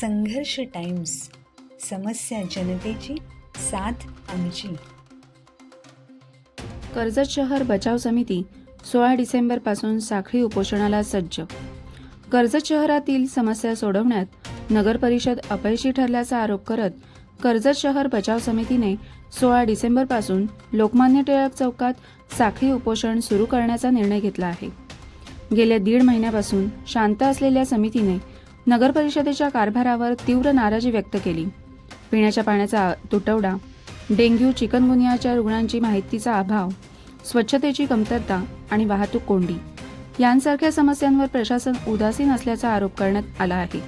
संघर्ष टाइम्स समस्या जनतेची साथ आमची. कर्जत शहर बचाव समिती सोळा डिसेंबरपासून साखळी उपोषणाला सज्ज. कर्जत शहरातील समस्या सोडवण्यात नगर परिषद अपयशी ठरल्याचा आरोप करत कर्जत शहर बचाव समितीने सोळा डिसेंबरपासून लोकमान्य टिळक चौकात साखळी उपोषण सुरू करण्याचा निर्णय घेतला आहे. गेल्या दीड महिन्यापासून शांत असलेल्या समितीने नगर परिषदेच्या कारभारावर तीव्र नाराजी व्यक्त केली. पिण्याच्या पाण्याचा तुटवडा डेंग्यू चिकनगुनियाच्या रुग्णांची माहितीचा अभाव स्वच्छतेची कमतरता आणि वाहतूक कोंडी यांसारख्या समस्यांवर प्रशासन उदासीन असल्याचा आरोप करण्यात आला आहे.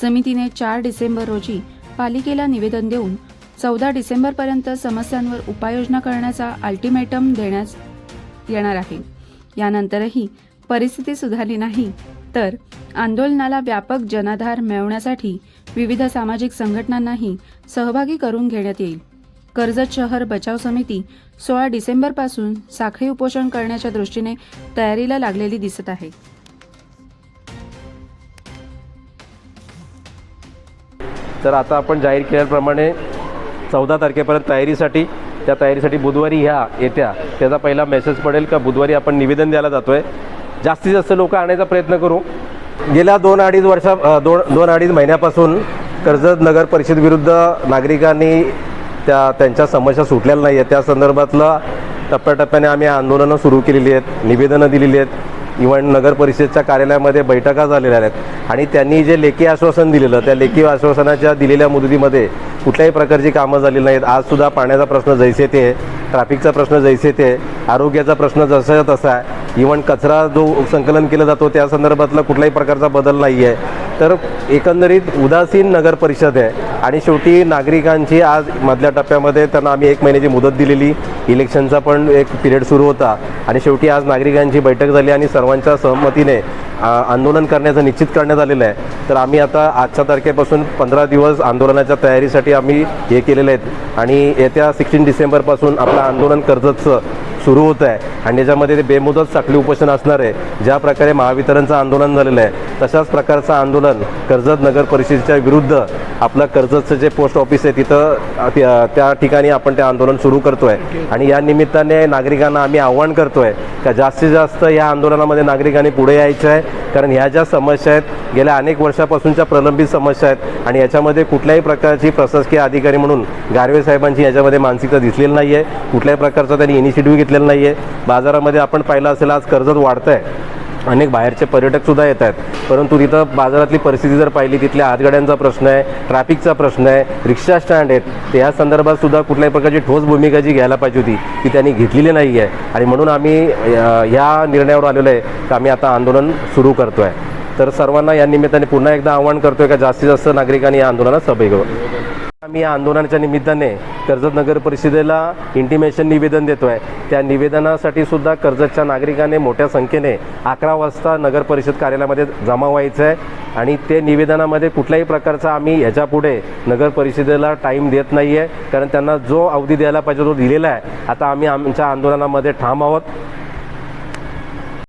समितीने चार डिसेंबर रोजी पालिकेला निवेदन देऊन चौदा डिसेंबरपर्यंत समस्यांवर उपाययोजना करण्याचा अल्टिमेटम देण्यात येणार आहे. यानंतरही परिस्थिती सुधारली नाही तर आंदोलनाला व्यापक जनाधार मिळवण्यासाठी विविध सामाजिक संघटनांनाही सहभागी करून घेण्यात येईल. कर्जत शहर बचाव समिती सोळा डिसेंबरपासून साखळी उपोषण करण्याच्या दृष्टीने तयारीला लागलेली दिसत आहे. तर आता आपण जाहीर केल्याप्रमाणे चौदा तारखेपर्यंत तयारीसाठी त्या तयारीसाठी बुधवारी ह्या येत्या त्याचा पहिला मेसेज पडेल का बुधवारी आपण निवेदन द्यायला जातो आहे जास्तीत जास्त लोक आणायचा प्रयत्न करू. गेल्या दोन अडीच वर्षा दोन दोन अडीच महिन्यापासून कर्जत नगर परिषद विरुद्ध नागरिकांनी त्या त्यांच्या समस्या सुटलेल्या नाही आहेत त्या संदर्भातलं टप्प्याटप्प्याने आम्ही आंदोलनं सुरू केलेली आहेत निवेदनं दिलेली आहेत. इव्हन नगर परिषदेच्या कार्यालयामध्ये बैठका झालेल्या आहेत. आणि त्यांनी जे लेखी आश्वासन दिलेलं त्या लेखी आश्वासनाच्या दिलेल्या मुदतीमध्ये कुठल्याही प्रकारची कामं झालेली नाहीत. आजसुद्धा पाण्याचा प्रश्न जैसे ते ट्रॅफिकचा प्रश्न जैसे ते आरोग्याचा प्रश्न जसा तसा आहे इव्हन कचरा जो संकलन केला जातो त्या संदर्भातला कुठल्याही प्रकारचा बदल नाही आहे तर एकंदरीत उदासीन नगर परिषद आहे. आणि शेवटी नागरिकांची आज मधल्या टप्प्यामध्ये त्यांना आम्ही एक महिन्याची मुदत दिलेली. इलेक्शनचा पण एक पिरियड सुरू होता. आणि शेवटी आज नागरिकांची बैठक झाली आणि सर्वांच्या सहमतीने आंदोलन करण्याचं निश्चित करण्यात आलेलं आहे. तर आम्ही आता आजच्या तारखेपासून पंधरा दिवस आंदोलनाच्या तयारीसाठी आम्ही हे केलेले आहेत आणि येत्या सिक्स्टीन डिसेंबरपासून आपलं आंदोलन कर्जतचं सुरू होत आहे. आणि याच्यामध्ये ते बेमुदत साखळी उपोषण असणार आहे. ज्या प्रकारे महावितरणचं आंदोलन झालेलं आहे तशाच प्रकारचं आंदोलन कर्जत नगर परिषदेच्या विरुद्ध आपलं कर्जतचं जे पोस्ट ऑफिस आहे तिथं त्या- ठिकाणी आपण ते आंदोलन सुरू करतो आहे आणि या निमित्ताने नागरिकांना आम्ही आव्हान करतो आहे का जास्तीत जास्त या आंदोलनामध्ये नागरिकांनी पुढे यायचं आहे. कारण ह्या ज्या समस्या आहेत गेल्या अनेक वर्षापासूनच्या प्रलंबित समस्या आहेत आणि याच्यामध्ये कुठल्याही प्रकारची प्रशासकीय अधिकारी म्हणून गारवे साहेबांची याच्यामध्ये मानसिकता दिसलेली नाही आहे कुठल्याही प्रकारचा त्यांनी इनिशिएटिव्ह घेतलेला नाही आहे बाजारामध्ये आपण पाहिलं असेल आज कर्जत वाढतं आहे अनेक बाहेरचे पर्यटकसुद्धा येत आहेत. परंतु तिथं बाजारातली परिस्थिती जर पाहिली तिथल्या हातगाड्यांचा प्रश्न आहे ट्रॅफिकचा प्रश्न आहे रिक्षा स्टँड आहेत तर या संदर्भात सुद्धा कुठल्याही प्रकारची ठोस भूमिका जी घ्यायला पाहिजे होती ती त्यांनी घेतलेली नाही आहे आणि म्हणून आम्ही ह्या निर्णयावर आलेलो आहे की आम्ही आता आंदोलन सुरू करतो आहे तर सर्वांना या निमित्ताने पुन्हा एकदा आव्हान करतोय का जास्तीत जास्त नागरिकांनी या आंदोलनात सहभागी आम्ही या आंदोलनाच्या निमित्ताने कर्जत नगर परिषदेला इंटिमेशन निवेदन देतो आहे त्या निवेदनासाठी सुद्धा कर्जतच्या नागरिकाने मोठ्या संख्येने अकरा वाजता नगर परिषद कार्यालयामध्ये जमा व्हायचं आहे आणि ते निवेदनामध्ये कुठल्याही प्रकारचा आम्ही ह्याच्यापुढे नगर परिषदेला टाईम देत नाही आहे कारण त्यांना जो अवधी द्यायला पाहिजे तो दिलेला आहे. आता आम्ही आमच्या आंदोलनामध्ये ठाम आहोत.